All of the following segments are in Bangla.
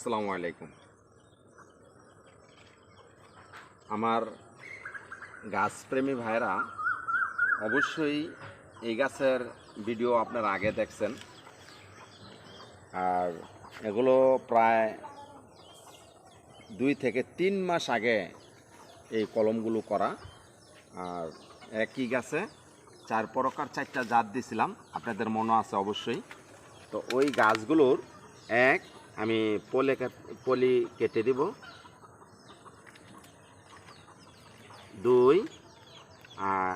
আসসালামু আলাইকুম। আমার গাছপ্রেমী ভাইরা অবশ্যই এই গাছের ভিডিও আপনারা আগে দেখছেন। আর এগুলো প্রায় দুই থেকে তিন মাস আগে এই কলমগুলো করা। আর একই গাছে চার প্রকার চারটা জাত দিছিলাম। আপনাদের মনে আছে অবশ্যই। তো ওই গাছগুলোর এক আমি পলে পলি কেটে দিব। দুই, আর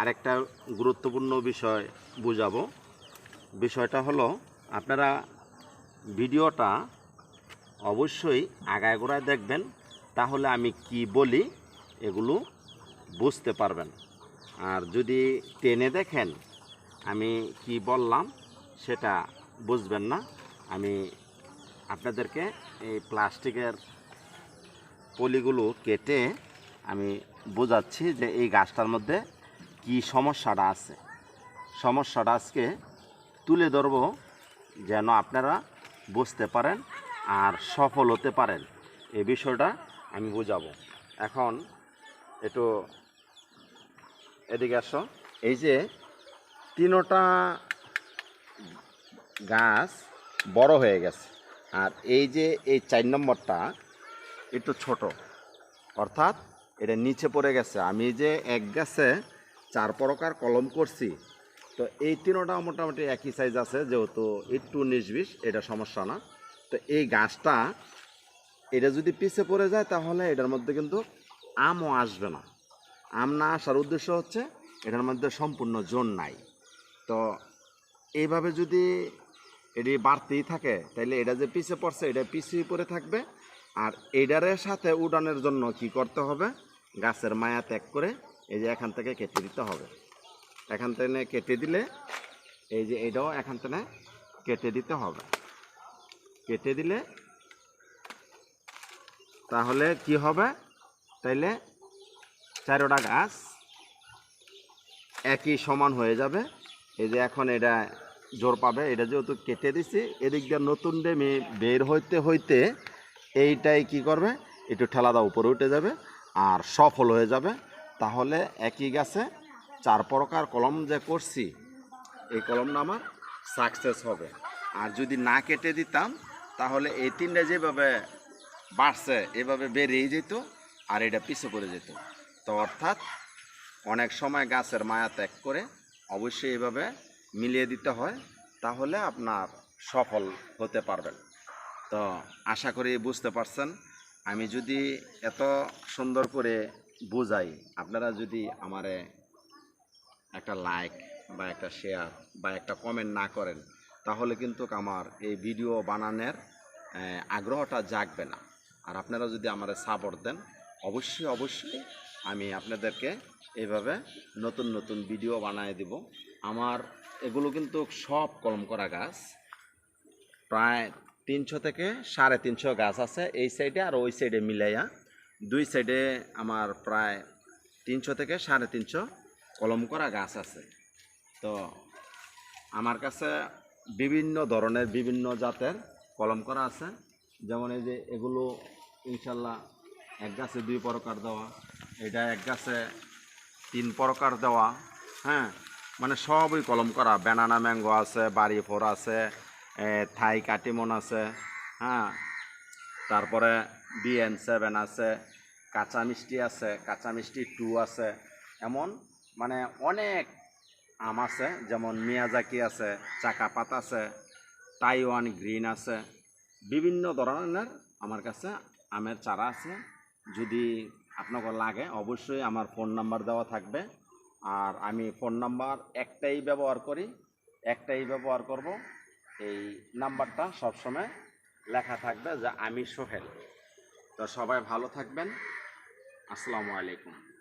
আরেকটা গুরুত্বপূর্ণ বিষয় বুঝাবো। বিষয়টা হলো, আপনারা ভিডিওটা অবশ্যই আগায় গোড়ায় দেখবেন, তাহলে আমি কি বলি এগুলো বুঝতে পারবেন। আর যদি টেনে দেখেন আমি কি বললাম, সেটা বুঝবেন না, আমি আপনাদেরকে এই প্লাস্টিকের পলিগুলো কেটে আমি বোঝাচ্ছি যে এই গাছটার মধ্যে কি সমস্যাটা আছে। সমস্যাটা আজকে তুলে ধরব যেন আপনারা বুঝতে পারেন আর সফল হতে পারেন। এই বিষয়টা আমি বোঝাবো। এখন একটু এদিকে আসো। এই যে তিনোটা গাছ বড় হয়ে গেছে। আর এই যে এই চার নম্বরটা, একটু ছোট। অর্থাৎ এটা নিচে পড়ে গেছে। আমি যে এক গাছে চার প্রকার কলম করছি, তো এই তিনোটা মোটামুটি একই সাইজ আছে, যেহেতু একটু বিশ এটা সমস্যা না। তো এই গাছটা, এটা যদি পিছে পড়ে যায়, তাহলে এটার মধ্যে কিন্তু আমও আসবে না। আম না আসার উদ্দেশ্য হচ্ছে, এটার মধ্যে সম্পূর্ণ জোন নাই। তো এইভাবে যদি এটি বাড়তেই থাকে। তাইলে এটা যে পিছিয়ে পড়ছে, এটা পিছিয়ে পড়ে থাকবে। আর এইটারের সাথে উড়ানের জন্য কি করতে হবে? গাছের মায়া ত্যাগ করে এই যে এখান থেকে কেটে দিতে হবে। এখান থেকে কেটে দিলে এই যে এটাও এখান থেকে কেটে দিতে হবে। কেটে দিলে তাহলে কি হবে? তাইলে চারোটা গাছ একই সমান হয়ে যাবে। এই যে এখন এটা জোর পাবে, এটা যেহেতু কেটে দিছি, এদিক দিয়ে নতুন ডেমি বের হইতে হইতে এইটাই কি করবে, একটু ঠেলাদা উপরে উঠে যাবে আর সফল হয়ে যাবে। তাহলে একই গাছে চার প্রকার কলম যে করছি, এই কলমটা আমার সাকসেস হবে। আর যদি না কেটে দিতাম, তাহলে এই তিনটা যেভাবে বাড়ছে, এভাবে বেরিয়ে যেত আর এটা পিছু করে যেত। তো অর্থাৎ অনেক সময় গাছের মায়া ত্যাগ করে অবশ্যই এভাবে মিলিয়ে দিতে হয়, তাহলে আপনার সফল হতে পারবেন। তো আশা করি বুঝতে পারছেন। আমি যদি এত সুন্দর করে বুঝাই, আপনারা যদি আমারে একটা লাইক বা একটা শেয়ার বা একটা কমেন্ট না করেন, তাহলে কিন্তু আমার এই ভিডিও বানানোর আগ্রহটা জাগবে না। আর আপনারা যদি আমার সাপোর্ট দেন, অবশ্যই অবশ্যই আমি আপনাদেরকে এইভাবে নতুন নতুন ভিডিও বানিয়ে দিব। আমার এগুলো কিন্তু সব কলম করা গাছ। প্রায় তিনশো থেকে সাড়ে তিনশো গাছ আছে এই সাইডে আর ওই সাইডে মিলাইয়া। দুই সাইডে আমার প্রায় তিনশো থেকে সাড়ে তিনশো কলম করা গাছ আছে। তো আমার কাছে বিভিন্ন ধরনের বিভিন্ন জাতের কলম করা আছে। যেমন এই যে এগুলো ইনশাল্লাহ এক গাছে দুই প্রকার দেওয়া, এটা এক গাছে তিন প্রকার দেওয়া হ্যাঁ? মানে সবই কলম করা। ব্যানানা ম্যাঙ্গো আছে বাড়ি ফোর আছে থাই কাটিমন আছে হ্যাঁ। তারপরে বিএন সেভেন আছে, কাঁচা মিষ্টি আছে, কাঁচা মিষ্টি টু আছে। এমন মানে অনেক আম আছে, যেমন মিয়াজাকি আছে, চাকাপাত আছে তাইওয়ান গ্রিন আছে। বিভিন্ন ধরনের আমার কাছে আমের চারা আছে। যদি আপনাকে লাগে, অবশ্যই আমার ফোন নাম্বার দেওয়া থাকবে। আর আমি ফোন নাম্বার একটাই ব্যবহার করি, একটাই ব্যবহার করব। এই নাম্বারটা সবসময় লেখা থাকবে যে, আমি সোহেল। তো সবাই ভালো থাকবেন। আসসালামু আলাইকুম।